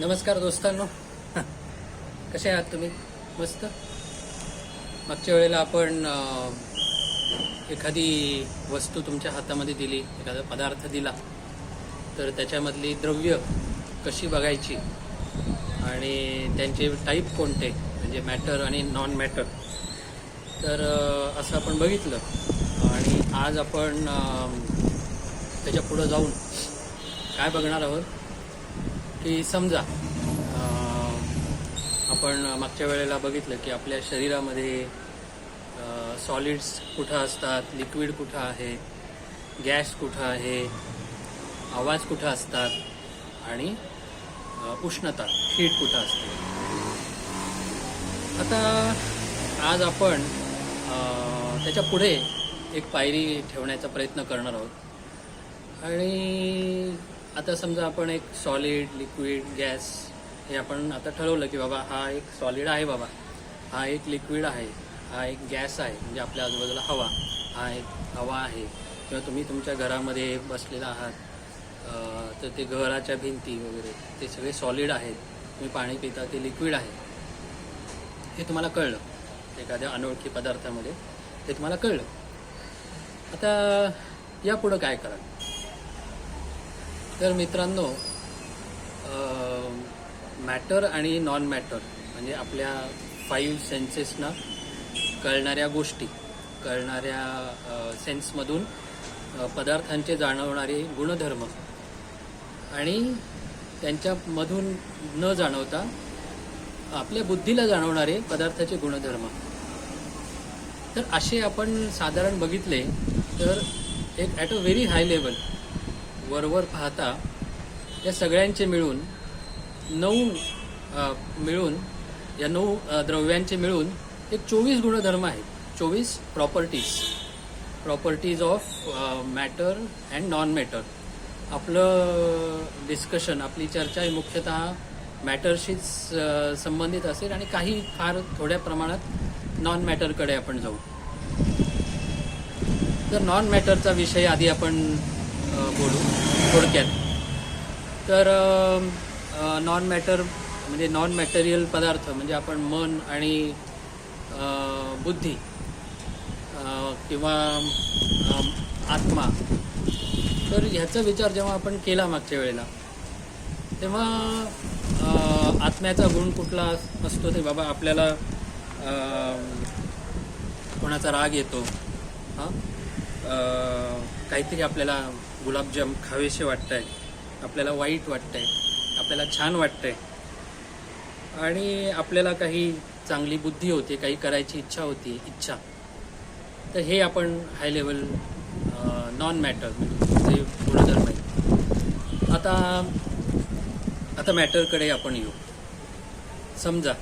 नमस्कार दोस्तांनो. कसे आहात तुम्ही? मस्त? मागच्या वेळेला आपण एखादी वस्तू तुमच्या हातामध्ये दिली एखादा पदार्थ दिला तर त्याच्यामधली द्रव्य कशी बघायची आणि त्यांचे टाईप कोणते म्हणजे मॅटर आणि नॉन मॅटर तर असं आपण बघितलं आणि आज आपण त्याच्या पुढं जाऊन काय बघणार आहोत? की समजा आपण मागच्या वेळेला बघितलं की आपल्या शरीरामध्ये सॉलिड्स कुठं असतात लिक्विड कुठं आहे गॅस कुठं आहे आवाज कुठं असतात आणि उष्णता हीट कुठं असते. आता आज आपण त्याच्या पुढे एक पायरी ठेवण्याचा प्रयत्न करणार आहोत. आणि आता समजा आपण एक सॉलिड लिक्विड गॅस हे आपण आता ठरवलं की बाबा हा एक सॉलिड आहे बाबा. हा एक लिक्विड आहे. हा एक गॅस आहे म्हणजे आपल्या आजूबाजूला हवा. हा एक हवा आहे. किंवा तुम्ही तुमच्या घरामध्ये बसलेला आहात तर ते घराच्या भिंती वगैरे ते सगळे सॉलिड आहेत. तुम्ही पाणी पिता ते लिक्विड आहे. हे तुम्हाला कळलं. एखाद्या अनोळखी पदार्थामध्ये हे तुम्हाला कळलं. आता यापुढं काय कराल? तर मित्रांनो मॅटर आणि नॉन मॅटर म्हणजे आपल्या फाईव्ह सेन्सेसना कळणाऱ्या गोष्टी कळणाऱ्या सेन्समधून पदार्थांचे जाणवणारे गुणधर्म आणि त्यांच्यामधून न जाणवता आपल्या बुद्धीला जाणवणारे पदार्थाचे गुणधर्म. तर असे आपण साधारण बघितले तर एक at a very high level वरवर पाहता या सगळ्यांचे मिळून नऊ मिळून या नऊ द्रव्यांचे मिळून एक चोवीस गुणधर्म आहेत. चोवीस properties properties of matter and non matter आपलं डिस्कशन आपली चर्चा ही मुख्यतः मॅटरशीच संबंधित असेल आणि काही फार थोड्या प्रमाणात नॉन मॅटरकडे आपण जाऊ. तर नॉन मॅटरचा विषय आधी आपण बोलू थोडक्यात. तर नॉन मॅटर म्हणजे नॉन मॅटेरियल पदार्थ म्हणजे आपण मन आणि बुद्धी किंवा आत्मा तर ह्याचा विचार जेव्हा आपण केला मागच्या वेळेला तेव्हा आत्म्याचा गुण कुठला असतो ते बाबा आपल्याला कोणाचा राग येतो हां? काहीतरी आपल्याला गुलाबजाम खावेसे वाटत आहेत आपल्याला वाईट वाटतंय आपल्याला छान वाटतंय. आणि आपल्याला काही चांगली बुद्धी होते काही करायची इच्छा होती इच्छा. तर हे आपण हाय लेवल नॉन मॅटर म्हणजे गुणधर्म आहे आता आता मॅटरकडे आपण येऊ. समजा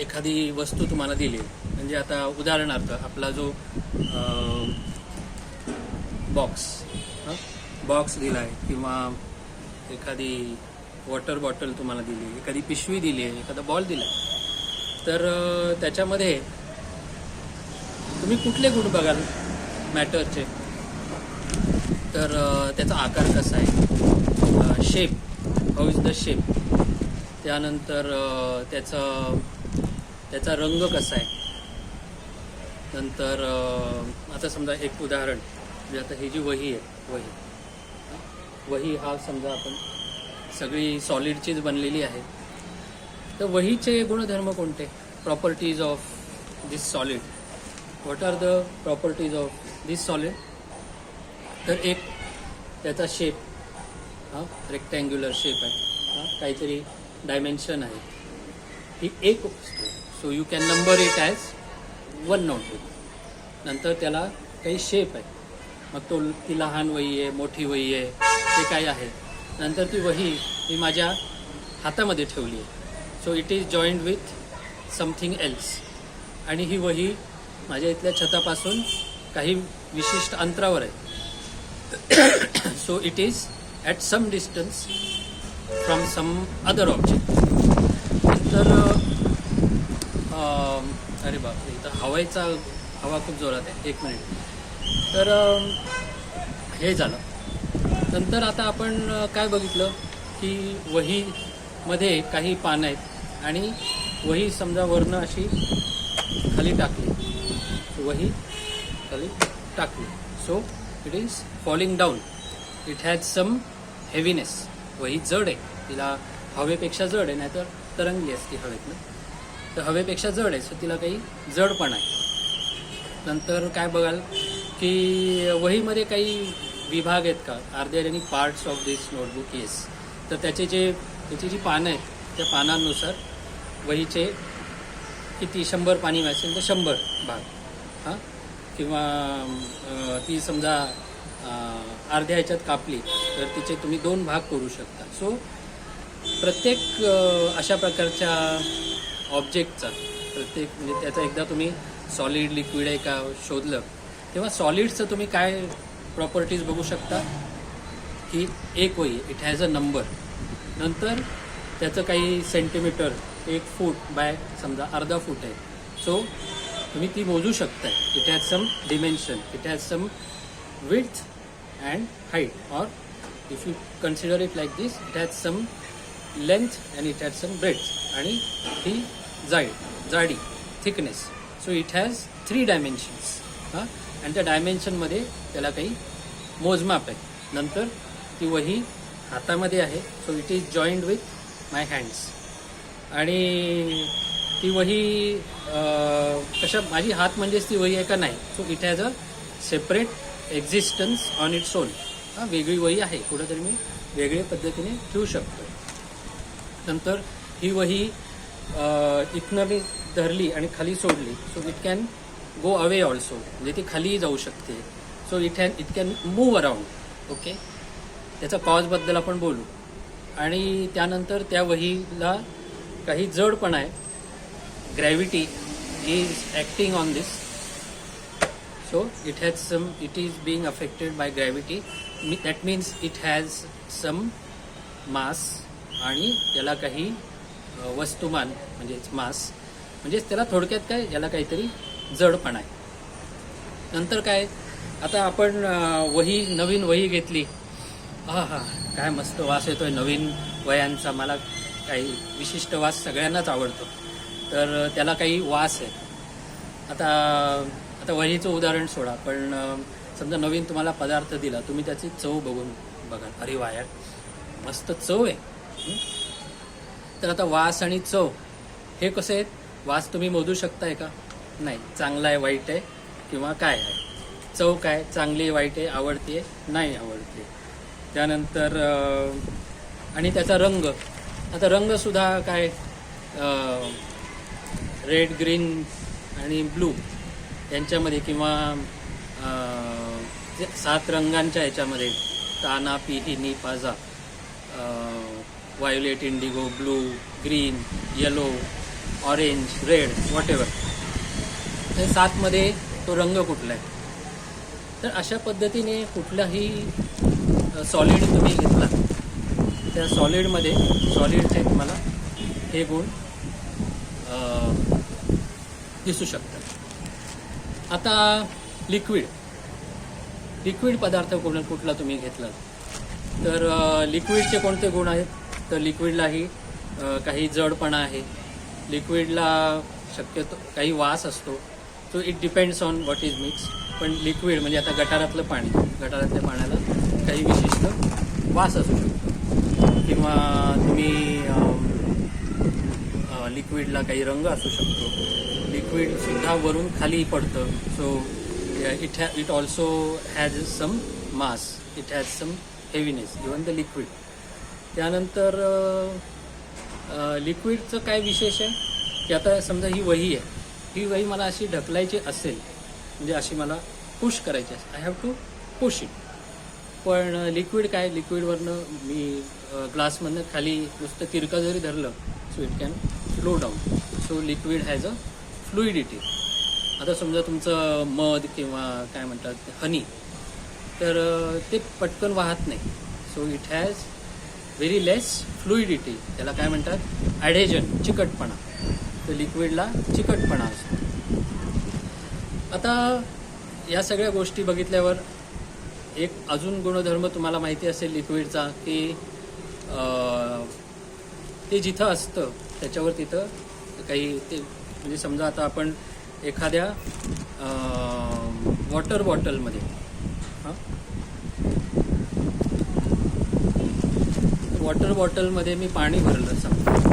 एखादी वस्तू तुम्हाला दिली. म्हणजे आता उदाहरणार्थ आपला जो बॉक्स बॉक्स दिला आहे किंवा एखादी वॉटर बॉटल तुम्हाला दिली एखादी पिशवी दिली आहे एखादा बॉल दिला तर त्याच्यामध्ये तुम्ही कुठले गुण बघाल मॅटरचे? तर त्याचा आकार कसा आहे? Shape how is the shape त्यानंतर त्याचं त्याचा रंग कसा आहे? नंतर आता समजा एक उदाहरण. म्हणजे आता ही जी वही आहे वही. वही हा समजा आपण सगळी सॉलिडचीच बनलेली आहे. तर वहीचे गुणधर्म कोणते? Properties of this solid what are the properties of this solid तर एक त्याचा शेप हां रेक्टँग्युलर शेप आहे. हां काहीतरी डायमेन्शन आहे. ही एक so you can number it as one not नंतर त्याला काही शेप आहे. मग तो ती लहान वही आहे मोठी वही आहे ते काय आहे. नंतर ती वही मी माझ्या हातामध्ये ठेवली आहे. So it is joint with something else आणि ही वही माझ्या इथल्या छतापासून काही विशिष्ट अंतरावर आहे. So it is at some distance from some other object नंतर अरे बाप इथं हवाईचा हवा खूप जोरात आहे. एक मिनिट. तर हे झालं. नंतर आता आपण काय बघितलं की वहीमध्ये काही पानं आहेत आणि वही समजा वरनं अशी खाली टाकली. वही खाली टाकली. So it is falling down it has some heaviness वही जड आहे. तिला हवेपेक्षा जड आहे नाहीतर तरंगली असती हवेतनं. तर हवेपेक्षा जड आहे सो तिला काही जडपण आहे. नंतर काय बघाल? की वहीमध्ये काही विभाग आहेत का? Are there any parts of this notebook yes तर त्याचे जे त्याची जी पानं आहेत त्या पानांनुसार वहीचे किती शंभर पाणी असेल तर शंभर भाग. हां? किंवा ती समजा अर्ध्या ह्याच्यात कापली तर तिचे तुम्ही दोन भाग करू शकता. सो प्रत्येक अशा प्रकारच्या ऑब्जेक्टचा प्रत्येक म्हणजे त्याचा एकदा तुम्ही सॉलिड लिक्विड आहे का शोधलं तेव्हा सॉलिडचं तुम्ही काय प्रॉपर्टीज बघू शकता? की एक होई इट हॅज अ नंबर नंतर त्याचं काही सेंटीमीटर एक फूट बाय समजा अर्धा फूट आहे. सो तुम्ही ती मोजू शकताय. It has some dimension it has some width and height or if you consider it like this it has some length and it has some breadth आणि ही जाडी जाडी thickness so it has three dimensions हां आणि त्या डायमेन्शनमध्ये त्याला काही मोजमाप आहे. नंतर ती वही हातामध्ये आहे. So it is joined with my hands आणि ती वही कशा माझी हात म्हणजेच ती वही आहे का नाही? So it has a separate existence on its own हां वेगळी वही आहे. कुठंतरी मी वेगळ्या पद्धतीने ठेवू शकतो. नंतर ही वही इथनं मी धरली आणि खाली सोडली. So it can go away also म्हणजे ती खालीही जाऊ शकते. So it has it can move around okay त्याचा कॉजबद्दल आपण बोलू. आणि त्यानंतर त्या वहीला काही जडपण आहे. Gravity is acting on this so it has some it is being affected by gravity that means it has some mass आणि त्याला काही वस्तुमान म्हणजेच मास म्हणजेच त्याला थोडक्यात काय याला काहीतरी जडपण आहे. नंतर काय आता आपण वही नवीन वही घेतली. हा हा काय मस्त वास येतोय नवीन वयांचा मला काही विशिष्ट वास सगळ्यांनाच आवडतो. तर त्याला काही वास आहे. आता आता वहीचं उदाहरण सोडा. पण समजा नवीन तुम्हाला पदार्थ दिला तुम्ही त्याची चव बघून बघा. अरे वा यार मस्त चव आहे. तर आता वास आणि चव हे कसे आहेत? वास तुम्ही मोजू शकताय का? नाही चांगला आहे वाईट आहे किंवा काय आहे. चव काय चांगली वाईट आहे आवडते नाही आवडते त्यानंतर आणि त्याचा रंग. आता रंगसुद्धा काय रेड ग्रीन आणि ब्लू यांच्यामध्ये किंवा सात रंगांच्या ह्याच्यामध्ये ताना पिहिनी पाजा violet indigo blue green yellow orange red whatever आणि सातमध्ये तो रंग कुठला आहे तर अशा पद्धतीने कुठलाही सॉलिड तुम्ही घेतला त्या सॉलिडमध्ये सॉलिडचे तुम्हाला हे गुण दिसू शकतात. आता लिक्विड लिक्विड पदार्थ कोण कुठला तुम्ही घेतला? तर लिक्विडचे कोणते गुण आहेत? तर लिक्विडलाही काही जडपणा आहे. लिक्विडला शक्यतो काही वास असतो. So it depends on what is mix पण लिक्विड म्हणजे आता गटारातलं पाणी गटारातल्या पाण्याला काही विशिष्ट वास असू शकतो. किंवा तुम्ही लिक्विडला काही रंग असू शकतो. लिक्विड सुद्धा वरून खाली पडतं. So it has it also has some mass it has some heaviness even the liquid त्यानंतर लिक्विडचं काय विशेष आहे? की आता समजा ही वही आहे. ही वही मला अशी ढकलायची असेल म्हणजे अशी मला पुश करायची असेल. I have to push it पण लिक्विड काय? लिक्विडवरनं मी ग्लासमधनं खाली नुसतं तिरका जरी धरलं so it can flow down so liquid has a fluidity आता समजा तुमचं मध किंवा काय म्हणतात हनी तर ते पटकन वाहत नाही. So it has very less fluidity त्याला काय म्हणतात? ॲडेजन चिकटपणा. तर लिक्विडला चिकटपणा असतो. आता या सगळ्या गोष्टी बघितल्यावर एक अजून गुणधर्म तुम्हाला माहिती असेल लिक्विडचा की ते जिथं असतं त्याच्यावर तिथं काही ते म्हणजे समजा आता आपण एखाद्या वॉटर बॉटलमध्ये हां? वॉटर बॉटलमध्ये मी पाणी भरलं समजा.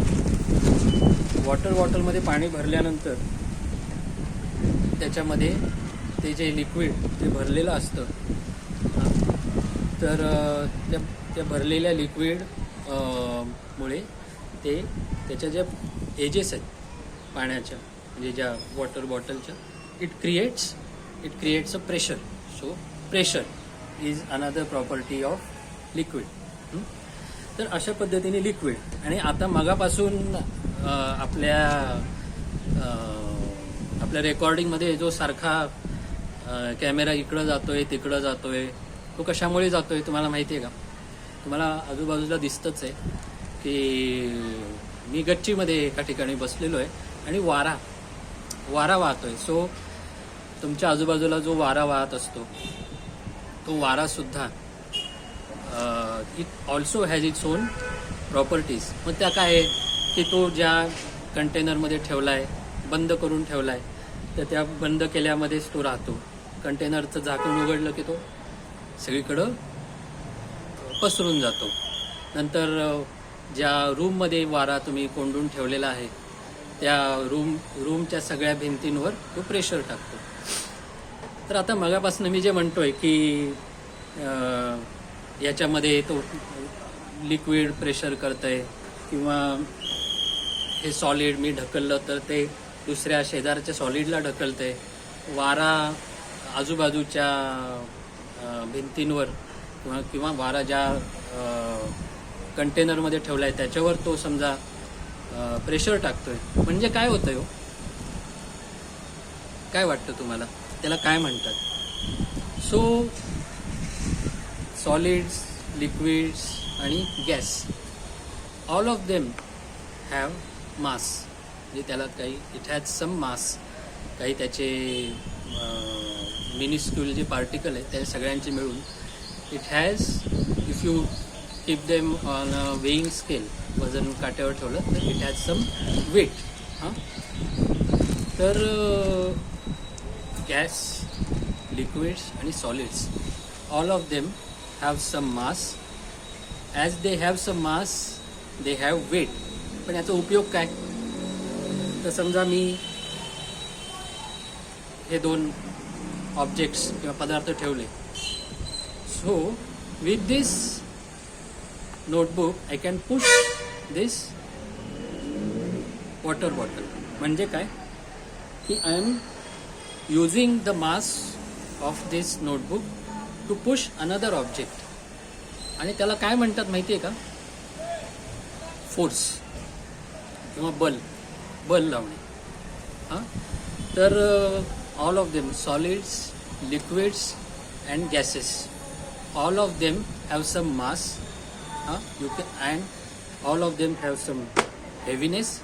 वॉटर बॉटलमध्ये पाणी भरल्यानंतर त्याच्यामध्ये ते जे लिक्विड ते भरलेलं असतं. हां, तर त्या त्या भरलेल्या लिक्विड मुळे ते त्याच्या ज्या एजेस आहेत पाण्याच्या म्हणजे ज्या water बॉटलच्या it creates it creates a pressure. So pressure is another property of liquid. तर अशा पद्धतीने लिक्विड. आणि आता मगापासून आपल्या आपल्या रेकॉर्डिंगमध्ये जो सारखा कॅमेरा इकडं जातोय तिकडं जातोय तो कशामुळे जातोय तुम्हाला माहिती आहे का? तुम्हाला आजूबाजूला दिसतच आहे की मी गच्चीमध्ये एका ठिकाणी बसलेलो आहे आणि वारा वारा वाहतोय. सो तुमच्या आजूबाजूला जो वारा वाहत असतो तो वारासुद्धा it also has its own properties मग त्या काय आहे की तो ज्या कंटेनरमध्ये ठेवला आहे बंद करून ठेवला आहे तर त्या बंद केल्यामध्येच तो राहतो. कंटेनरचं झाकण उघडलं की तो सगळीकडं पसरून जातो. नंतर ज्या रूममध्ये वारा तुम्ही कोंडून ठेवलेला आहे त्या रूम रूमच्या सगळ्या भिंतींवर तो प्रेशर टाकतो. तर आता मगापासून मी जे म्हणतोय की याच्यामध्ये तो लिक्विड प्रेशर करतंय किंवा हे सॉलिड मी ढकललं तर ते दुसऱ्या शेजारच्या सॉलिडला ढकलते वारा आजूबाजूच्या भिंतींवर किंवा किंवा वारा ज्या कंटेनरमध्ये ठेवला आहे त्याच्यावर तो समजा प्रेशर टाकतोय. म्हणजे काय होतं हो? काय वाटतं तुम्हाला? त्याला काय म्हणतात? So solids liquids and gas all of them have mass म्हणजे त्याला काही इट हॅज सम मास काही त्याचे मिनिस्क्युल जे पार्टिकल आहे त्या सगळ्यांचे मिळून it has if you keep them on a weighing scale वजन काट्यावर ठेवलं तर इट हॅज सम वेट हां? तर gas liquids and solids all of them have some mass as they have some mass they have weight पण याचा उपयोग काय? तर समजा मी हे दोन ऑब्जेक्ट्स किंवा पदार्थ ठेवले. So with this notebook I can push this water bottle म्हणजे काय? की I am using the mass of this notebook to push another object आणि त्याला काय म्हणतात माहिती आहे का? फोर्स किंवा बल बल लावणे. हां? तर all of them solids liquids and gases all of them have some mass हां? You can and all of them have some heaviness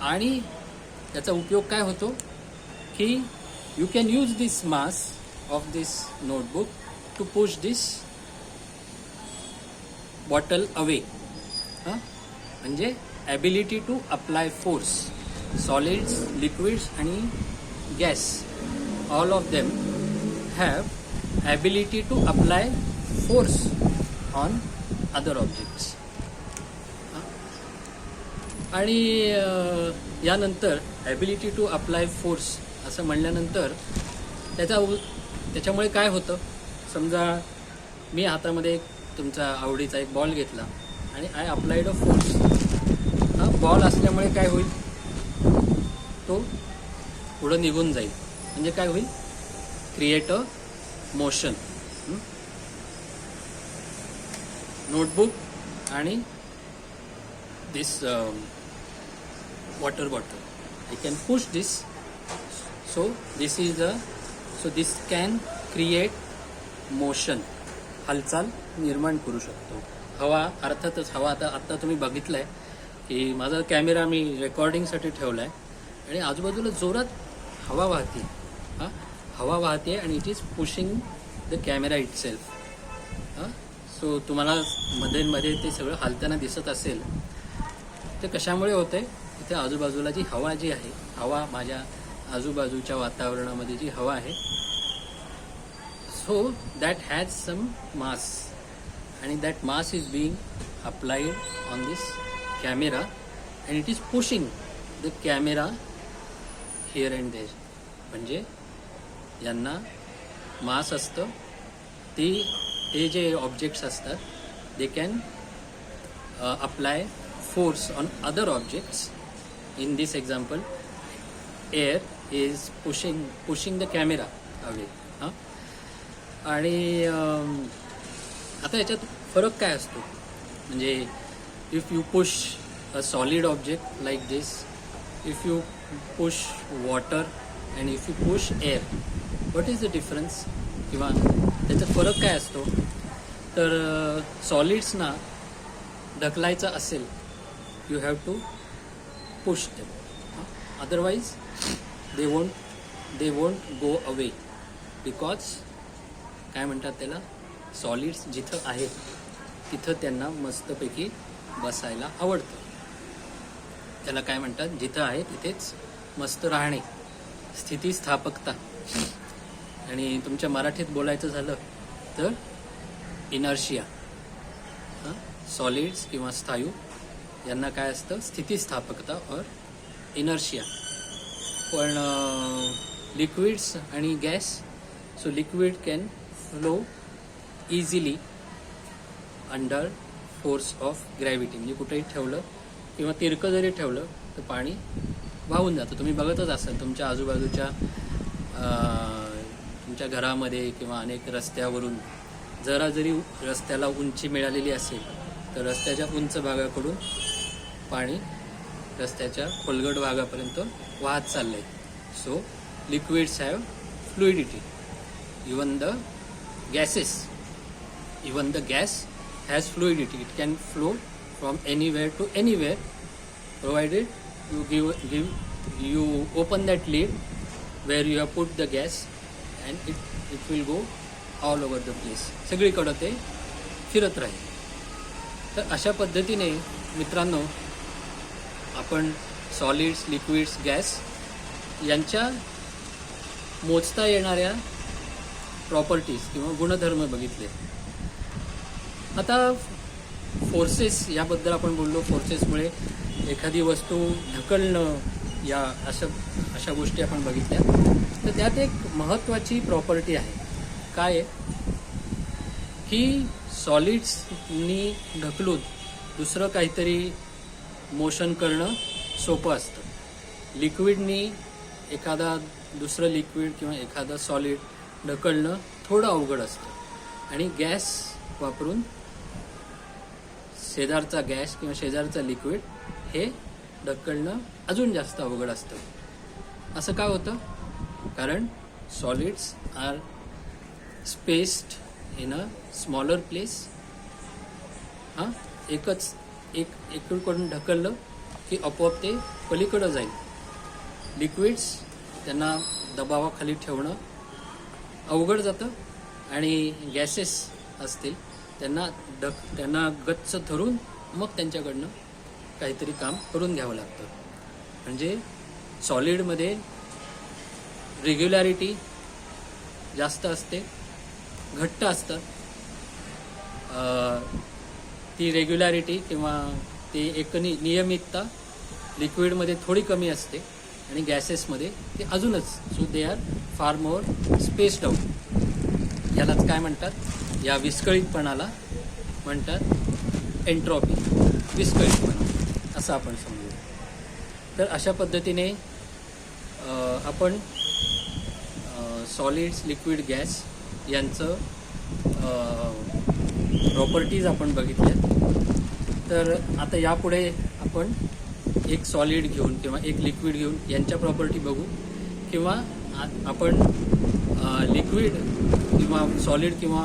आणि त्याचा उपयोग काय होतो? की you can use this mass of this notebook to push this bottle away हां? म्हणजे ability to apply force solids liquids आणि gas all of them have ability to apply force on other objects आणि यानंतर ability to apply force असं म्हणल्यानंतर त्याचा उ त्याच्यामुळे काय होतं? समजा मी हातामध्ये एक तुमचा आवडीचा एक बॉल घेतला आणि I applied a force ball असल्यामुळे काय होईल? तो पुढं निघून जाईल. म्हणजे काय होईल? क्रिएट अ मोशन नोटबुक आणि this water bottle I can push this so this is a so this can create motion हालचाल निर्माण करू शकतो. हवा अर्थातच हवा आता आत्ता तुम्ही बघितलं आहे की माझा कॅमेरा मी रेकॉर्डिंगसाठी ठेवला आहे आणि आजूबाजूला जोरात हवा वाहते. हां? हवा वाहते आणि it is pushing the camera itself हां? सो तुम्हाला मध्ये मध्ये ते सगळं हालताना दिसत असेल ते कशामुळे होते इथे आजूबाजूला जी हवा जी आहे हवा माझ्या आजूबाजूच्या वातावरणामध्ये जी हवा आहे so that has some mass आणि that mass is being applied on this camera and it is pushing the camera here and there. म्हणजे यांना मास असतं. ती ते जे ऑब्जेक्ट्स असतात they can apply force on other objects in this example air is pushing pushing the camera away हां आणि um, आता याच्यात फरक काय असतो? म्हणजे if you push a solid object like this if you push water and if you push air what is the difference किंवा त्याचा फरक काय असतो? तर सॉलिड्सना ढकलायचं असेल you have to push them otherwise they won't they won't go away because काय म्हणतात त्याला? सॉलिड्स जिथं आहेत तिथं त्यांना मस्तपैकी बसायला आवडतं. त्याला काय म्हणतात? जिथं आहे तिथेच मस्त राहणे स्थितीस्थापकता आणि तुमच्या मराठीत बोलायचं झालं तर इनर्शिया सॉलिड्स किंवा स्थायू यांना काय असतं? स्थितीस्थापकता और इनर्शिया पण लिक्विड्स आणि gas so liquid can flow easily under force of gravity म्हणजे कुठेही ठेवलं किंवा तिरकं जरी ठेवलं तर पाणी वाहून जातं. तुम्ही बघतच असाल तुमच्या आजूबाजूच्या तुमच्या घरामध्ये किंवा अनेक रस्त्यावरून जरा जरी रस्त्याला उंची मिळालेली असेल तर रस्त्याच्या उंच भागाकडून पाणी रस्त्याच्या खोलगट भागापर्यंत वाहत चाललंय. So liquids have fluidity even the gases even the gas has fluidity it can flow from anywhere to anywhere provided you give give you open that lid where you have put the gas and it it will go all over the place सगळीकडं ते फिरत राहील तर अशा पद्धतीने मित्रांनो आपण solids liquids gas यांच्या मोजता येणाऱ्या प्रॉपर्टीज किंवा गुणधर्म बघितले आता फोर्सेस याबद्दल आपण बोललो फोर्सेसमुळे एखादी वस्तू ढकलणं या अशा अशा गोष्टी आपण बघितल्या. तर त्यात एक महत्त्वाची प्रॉपर्टी आहे. काय की सॉलिड्सनी ढकलून दुसरं काहीतरी मोशन करणं सोपं असतं. लिक्विडनी एखादा दुसरं लिक्विड किंवा एखादं सॉलिड ढकलणं थोडं अवघड असतं. आणि गॅस वापरून शेजारचा गॅस किंवा शेजारचं लिक्विड हे ढकलणं अजून जास्त अवघड असतं. असं का होतं? कारण solids are spaced in a smaller place हां एकच एक एकडून ढकललं की आपोआप ते पलीकडं जाईल. लिक्विड्स त्यांना दबावाखाली ठेवणं अवघड जातं आणि गॅसेस असतील त्यांना डक त्यांना गच्च धरून मग त्यांच्याकडनं काहीतरी काम करून घ्यावं लागतं. म्हणजे सॉलिडमध्ये रेग्युलॅरिटी जास्त असते घट्ट असतं. ती रेग्युलॅरिटी किंवा ती एक नि नियमितता लिक्विडमध्ये थोडी कमी असते आणि गॅसेसमध्ये ते अजूनच so they are far more spaced out यालाच काय म्हणतात? या विस्कळीतपणाला म्हणतात एन्ट्रॉपी विस्कळीतपणा असं आपण समजू तर अशा पद्धतीने आपण सॉलिड्स लिक्विड गॅस यांचं प्रॉपर्टीज आपण बघितल्या तर आता यापुढे आपण एक सॉलिड घेऊन किंवा एक लिक्विड घेऊन यांच्या प्रॉपर्टी बघू. किंवा आ- आपण लिक्विड किंवा सॉलिड किंवा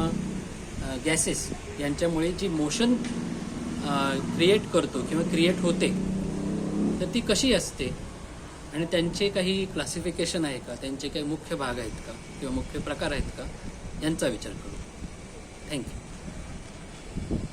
गॅसेस यांच्यामुळे जी मोशन क्रिएट करतो किंवा क्रिएट होते तर ती कशी असते? आणि त्यांचे काही क्लासिफिकेशन आहे का? त्यांचे काही मुख्य भाग आहेत का? किंवा मुख्य प्रकार आहेत का? यांचा विचार करू. थँक्यू